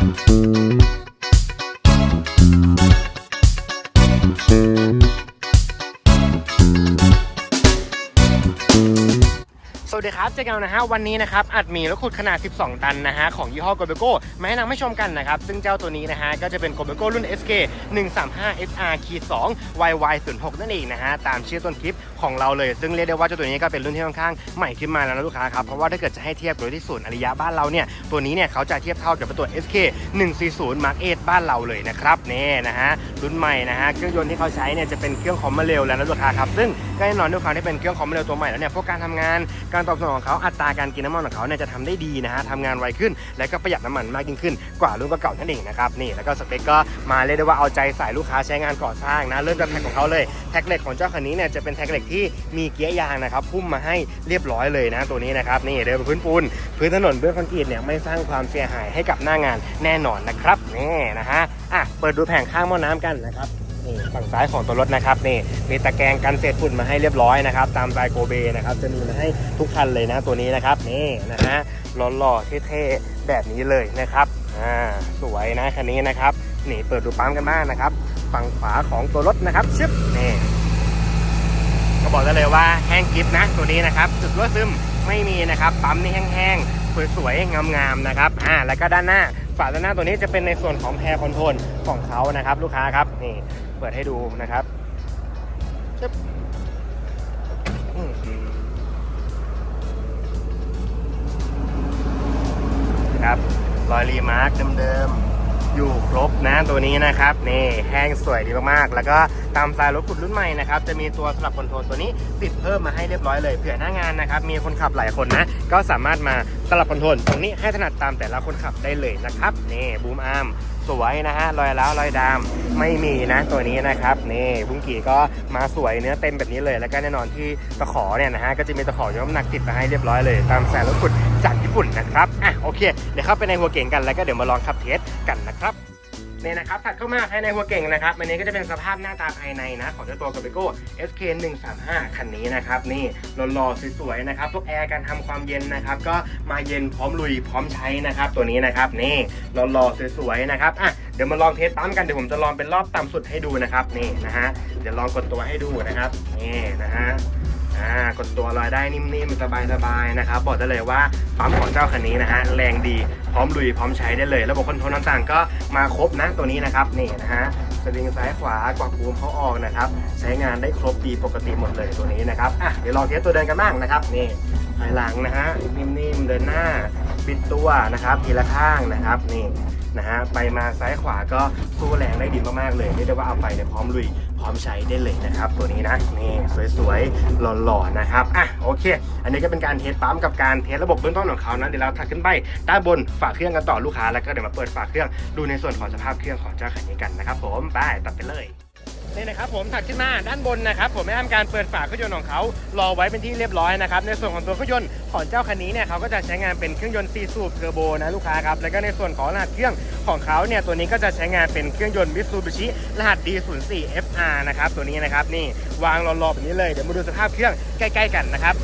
Thank สวัสดีครับ เจ๊เกานนะฮะ วันนี้นะครับ อัดหมีรถขุดขนาด 12 ตันนะฮะ ของยี่ห้อ g o b e c o มาให้นำให้ชมกันนะครับ ซึ่งเจ้าตัวนี้นะฮะ ก็จะเป็น g o b e c o รุ่น SK 135 SR 2 YY 0 6นั่นเองนะฮะ ตามชื่อต้นคลิปของเราเลย ซึ่งเรียกได้ว่าเจ้าตัวนี้ก็เป็นรุ่นที่ค่อนข้างใหม่ขึ้นมาแล้วนะลูกค้าครับ เพราะว่าถ้าเกิดจะให้เทียบกับที่ศูนย์อริยะบ้านเราเนี่ย ตัวนี้เนี่ยเขาจะเทียบเท่ากับตัว SK 140 Mark 8บ้านเราเลยนะครับนี่นะฮะ รุ่นใหม่นะฮะ เครื่องยนต์ที่เขาใช้เนี่ยจะเป็นเครื่องคอมมเร็วแล้วนะลูกค้าครับ ซึ่งก็แน่นอนด้วยความที่เป็นเครื่องคอมมเร็วตัวใหม่แล้วเนี่ยพวกการทำงานการตอบสนองของเขาอัตราการกินน้ำมันของเขาเนี่ยจะทำได้ดีนะฮะทำงานไวขึ้น และก็ประหยัดน้ำมันมากยิ่งขึ้น กว่ารุ่นเก่าๆนั่นเองนะครับนี่แล้วก็สเปคก็มาเรียกได้ว่าเอาใจใส่ลูกค้าใช้งานก่อสร้างนะเริ่มจากแท็กของเขาเลยแท็กเหล็กของเจ้าคันนี้เนี่ยจะเป็นแท็กเหล็กที่มีเกียร์ยางนะครับพุ่มมาให้เรียบร้อยเลยนะตัวนี้นะครับนี่เดินบนพื้นปูนพื้นถนนด้วยคอนกรีตเนี่ยไม่สร้างความเสียหายให้กับหน้างานแน่นอนนะครับนี่นะฮะอะเปิดดูแผงข้างหม้อน้ำกันนะครับ นี่ฝั่งซ้ายของตัวรถนะครับนี่มีตะแกรงกันเศษฝุ่นมาให้เรียบร้อยนะครับตามสไตล์โกเบนะครับจะมีมาให้ทุกคันเลยนะตัวนี้นะครับนี่นะฮะหล่อๆเท่ๆแบบนี้เลยนะครับอ่าสวยนะคันนี้นะครับนี่เปิดดูปั๊มกันบ้างนะครับ ฝั่งขวาของตัวรถนะครับชึบนี่ก็บอกได้เลยว่าแห้งกริบนะตัวนี้นะครับ จุดรั่วซึมไม่มีนะครับปั๊มนี่แห้งๆสวยๆงามๆนะครับอ่าแล้วก็ด้านหน้า ฝาด้านหน้าตัวนี้จะเป็นในส่วนของแพรคอนโทรลของเขานะครับ ลูกค้าครับนี่เปิดให้ดูนะครับชึบอืมนะครับรอยรีมาร์กเดิมๆอยู่ครบนะตัวนี้นะครับนี่แห้งสวยดีมากๆ แล้วก็ตามสไตล์รถขุดรุ่นใหม่นะครับจะมีตัวสลับคอนโทรลตัวนี้ติดเพิ่มมาให้เรียบร้อยเลยเผื่อหน้างานนะครับมีคนขับหลายคนนะ ก็สามารถมา สลับคอนโทรลตรงนี้ให้ถนัดตามแต่ละคนขับได้เลยนะครับนี่บูมอาร์มสวยนะฮะรอยล้าวรอยดามไม่มีนะตัวนี้นะครับนี่บุ้งกี่ก็มาสวยเนื้อเต็มแบบนี้เลย แล้วก็แน่นอนที่ตะขอเนี่ยนะฮะก็จะมีตะขอยกน้ำหนักติดมาให้เรียบร้อยเลย ตามแสนรถขุดจากญี่ปุ่นนะครับอะโอเคเดี๋ยวเข้าไปในหัวเก่งกันแล้วก็เดี๋ยวมาลองขับเทสกันนะครับ เนี่ยนะครับถัดเข้ามาภายในหัวเก่งนะครับอันนี้ก็จะเป็นสภาพหน้าตาภายในนะ ของเจ้าตัว g a b i g o SK 135คันนี้นะครับนี่หล่อๆสวยๆนะครับพวกแอร์การทำความเย็นนะครับ ก็มาเย็นพร้อมลุยพร้อมใช้นะครับ ตัวนี้นะครับนี่หล่อๆสวยๆนะครับอะเดี๋ยวมาลองเทสปั๊มกันเดี๋ยวผมจะลองเป็นรอบต่ำสุดให้ดูนะครับนี่นะฮะเดี๋ยวลองกดตัวให้ดูนะครับนี่นะฮะ อ่ากดตัวลอยได้นิ่มๆสบายๆนะครับ บอกได้เลยว่าปั๊มของเจ้าคันนี้นะฮะแรงดีพร้อมลุยพร้อมใช้ได้เลย ระบบคอนโทรลต่างๆ ก็มาครบนะตัวนี้นะครับนี่นะฮะสวิงซ้ายขวากวักบูมเขาออกนะครับ ใช้งานได้ครบดีปกติหมดเลยตัวนี้นะครับอะเดี๋ยวลองเทสตัวเดินกันบ้างนะครับนี่ภายหลังนะฮะนิ่มๆเดินหน้าปิดตัวนะครับทีละข้างนะครับนี่ นะฮะไปมาซ้ายขวาก็สู้แรงได้ดีมากๆเลยเรียกได้ว่าเอาไปเนี่ยพร้อมลุยพร้อมใช้ได้เลยนะครับ ตัวนี้นะนี่สวยๆหล่อๆนะครับอะโอเค อันนี้ก็เป็นการเทสปั๊มกับการเทสระบบเบื้องต้นของเขานะเดี๋ยวเราถัดขึ้นไปด้านบนฝากเครื่องกันต่อลูกค้าแล้วก็เดี๋ยวมาเปิดฝากเครื่องดูในส่วนของสภาพเครื่องของเจ้าคันนี้กันนะครับผมไปตัดไปเลย นี่นะครับผมถัดขึ้นมาด้านบนนะครับผมได้ทำการเปิดฝาเครื่องยนต์ของเขารอไว้เป็นที่เรียบร้อยนะครับในส่วนของตัวเครื่องยนต์ของเจ้าคันนี้เนี่ยเขาก็จะใช้งานเป็นเครื่องยนต์4สูบเทอร์โบนะลูกค้าครับแล้วก็ในส่วนของรหัสเครื่องของเขาเนี่ยตัวนี้ก็จะใช้งานเป็นเครื่องยนต์มิตซูบิชิรหัส D04 FR นะครับตัวนี้นะครับนี่วางรอๆแบบนี้เลยเดี๋ยวมาดูสภาพเครื่องใกล้ ๆ กันนะครับ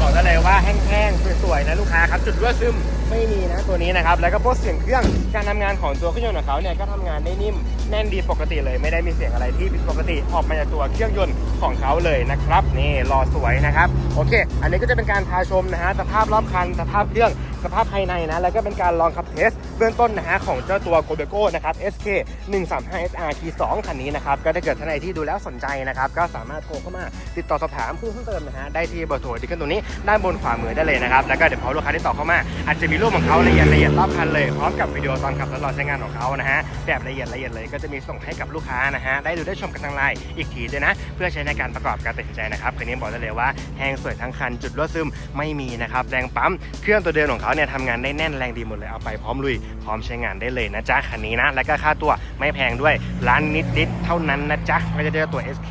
บอกได้เลยว่าแห้งๆ สวยนะลูกค้าครับจุดรั่วซึมไม่มีนะตัวนี้นะครับแล้วก็พวกเสียงเครื่องการทำงานของตัวเครื่องยนต์ของเขาเนี่ยก็ทำงานได้นิ่มแน่นดีปกติเลย ไม่ได้มีเสียงอะไรที่ผิดปกติออกมาจากตัวเครื่องยนต์ของเขาเลยนะครับนี่รอสวยนะครับโอเค อันนี้ก็จะเป็นการพาชมนะฮะสภาพรอบคันสภาพเครื่อง สภาพภายในนะ แล้วก็เป็นการลองขับเทสเบื้องต้นนะฮะของเจ้าตัว g o b e c o นะครับ SK 135 SR T2 คันนี้นะครับ ก็ถ้าเกิดท่านใดที่ดูแล้วสนใจนะครับ ก็สามารถโทรเข้ามาติดต่อสอบถามเพิ่มเติมนะฮะได้ที่เบอร์โทรที่ขึ้นตรงนี้ด้านบนขวามือได้เลยนะครับแล้วก็เดี๋ยวพอลูกค้าที่ต่อเข้ามาอาจจะมีรูปของเขาละเอียดละเอียดรอบคันเลยพร้อมกับวิดีโอตอนขับทดลองใช้งานของเขานะฮะแบบละเอียดละเอียดเลยก็จะมีส่งให้กับลูกค้านะฮะได้ดูได้ชมกันทางไลน์อีกทีด้วยนะเพื่อใช้ในการประกอบการตัดสินใจนะครับคันนี้บอกได้เลยว่าแห้งสวยทั้งคันจุดรั่วซึมไม่มีนะครับแรงปั๊มเครื่องตัวเดินของเขาเขาเนี่ยทำงานได้แน่นแรงดีหมดเลยเอาไปพร้อมลุยพร้อมใช้งานได้เลยนะจ๊ะคันนี้นะ แล้วก็ค่าตัวไม่แพงด้วยร้านนิดๆเท่านั้นนะจ๊ะก็จะได้ตัว SK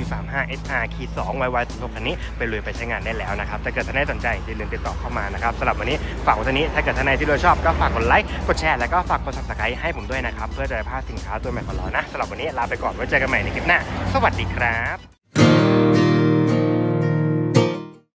135 SR คี2 YY 16คันนี้ไปลุยไปใช้งานได้แล้วนะครับถ้าเกิดท่านใดสนใจอย่าลืมติดต่อเข้ามานะครับสำหรับวันนี้ฝากไว้เท่านี้ถ้าเกิดท่านใดที่เราชอบก็ฝากกดไลค์กดแชร์แล้วก็ฝากกด subscribe ให้ผมด้วยนะครับเพื่อจะไม่พลาดสินค้าตัวใหม่ของเรานะสำหรับวันนี้ลาไปก่อนไว้เจอกันใหม่ในคลิปหน้า สวัสดีครับ